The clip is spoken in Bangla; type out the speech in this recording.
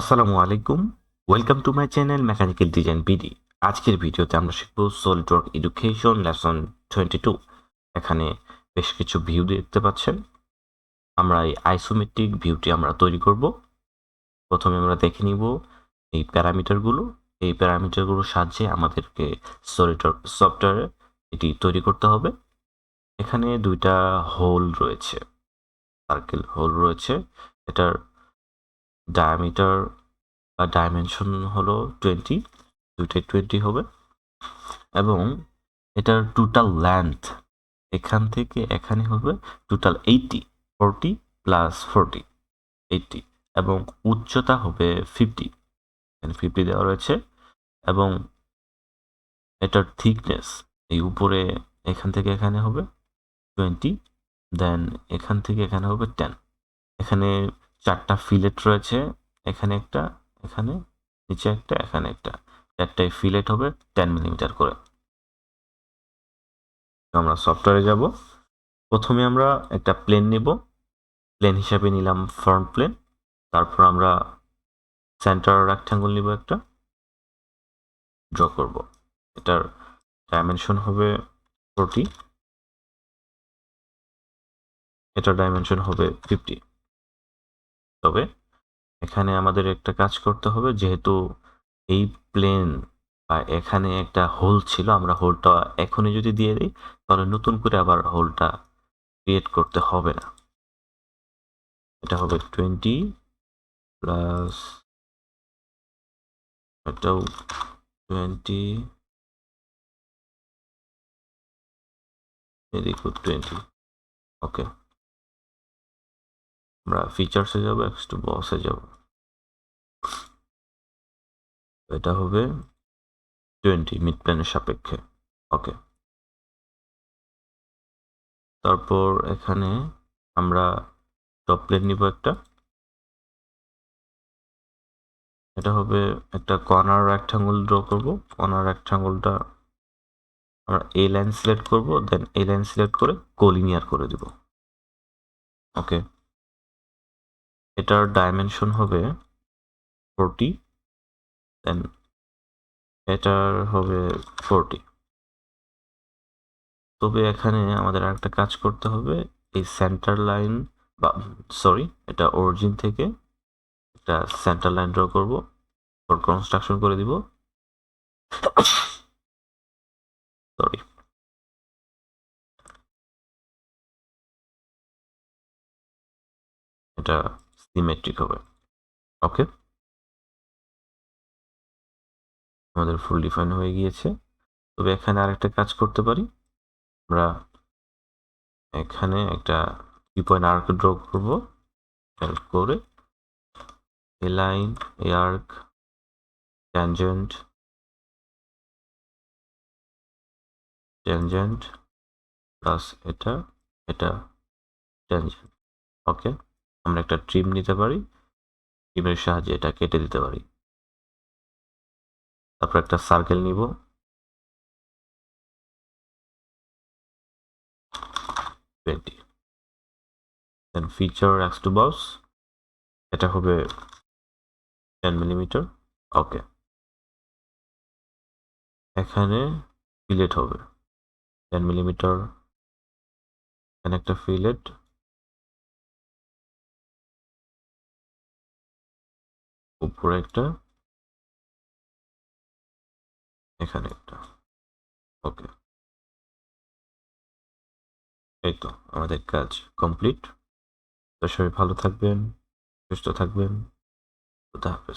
আসসালামু আলাইকুম। Welcome to my channel mechanical design BD আজকের ভিডিওতে আমরা শিখব SolidWork education lesson twenty two এখানে বেশ কিছু ভিউ দেখতে পাচ্ছেন। আমরা এই আইসোমেট্রিক ভিউটি আমরা তৈরি করব। প্রথমে আমরা দেখে নিব এই প্যারামিটারগুলো এই প্যারামিটারগুলোর সাহায্যে আমাদেরকে সলিডওয়ার্ক সফটওয়্যারে এটি তৈরি করতে হবে। এখানে দুইটা হোল রয়েছে। সার্কেল হোল রয়েছে। এটার ডায়ামিটার বা ডাইমেনশন হলো টোয়েন্টি দুইটাই টোয়েন্টি হবে। এবং এটার টোটাল লেন্থ এখান থেকে এখানে হবে total eighty forty plus forty eighty এবং উচ্চতা হবে ফিফটি এখানে ফিফটি দেওয়া রয়েছে এবং এটার থিকনেস এই উপরে এখান থেকে এখানে হবে টোয়েন্টি দেন এখান থেকে এখানে হবে টেন এখানে চারটা ফিলেট রয়েছে, এখানে একটা, এখানে, নিচে একটা, এখানে একটা। চারটায় ফিলেট হবে টেন মিলিমিটার করে। আমরা সফটওয়্যারে যাব। প্রথমে আমরা একটা প্লেন নেব। প্লেন হিসাবে নিলাম ফ্রন্ট প্লেন তারপর আমরা সেন্টার রেক্ট্যাঙ্গল নিব একটা। ড্র করব। এটার ডাইমেনশন হবে ফোরটি এটার ডাইমেনশন হবে ফিফটি তবে এখানে আমাদের একটা কাজ করতে হবে। যেহেতু এই প্লেন বা এখানে একটা হোল ছিল, আমরা হোলটা এখনই যদি দিয়ে দিই, তাহলে নতুন করে আবার হোলটা ক্রিয়েট করতে হবে না। এটা হবে টোয়েন্টি প্লাস এটাও টোয়েন্টি এদিকে টোয়েন্টি ওকে আমরা ফিচার্সে যাব এক্স টু বসে যাব। এটা হবে টোয়েন্টি মিড প্ল্যানের সাপেক্ষে। ওকে তারপর এখানে আমরা টপ প্লেন নিব একটা। এটা হবে একটা কর্নার রেক্টাঙ্গল ড্র করব। কর্নার রেক্টাঙ্গলটা আমরা এ লাইন সিলেক্ট করব দেন এ লাইন সিলেক্ট করে কোলিনিয়ার করে দিব। ওকে এটার ডাইমেনশন হবে ফোরটি দেন এটার হবে ফোরটি তবে এখানে আমাদের একটা কাজ করতে হবে, এই সেন্টার লাইন বা সরি এটা অরিজিন থেকে একটা সেন্টার লাইন ড্র করব কনস্ট্রাকশন করে দিব। সরি এটা সিমেট্রিক হবে। ওকে আমাদের ফুল ডিফাইন হয়ে গিয়েছে। তবে এখানে আরেকটা কাজ করতে পারি। আমরা এখানে একটা থ্রি পয়েন্ট আর্ক ড্র করব। করে। A line A arc tangent tangent plus এটা এটা ট্যানজেন্ট ওকে আমরা একটা ট্রিম নিতে পারি ট্রিমের সাহায্যে এটা কেটে দিতে পারি। তারপর একটা সার্কেল নিব। Then feature extrude boss এটা হবে টেন মিলিমিটার ওকে এখানে ফিলেট হবে। টেন মিলিমিটার এখানে একটা ফিলেট উপরে একটা এখানে একটা। ওকে। এই তো, আমাদের কাজ কমপ্লিট। তো সবাই ভালো থাকবেন, সুস্থ থাকবেন। খুদা হাফেজ।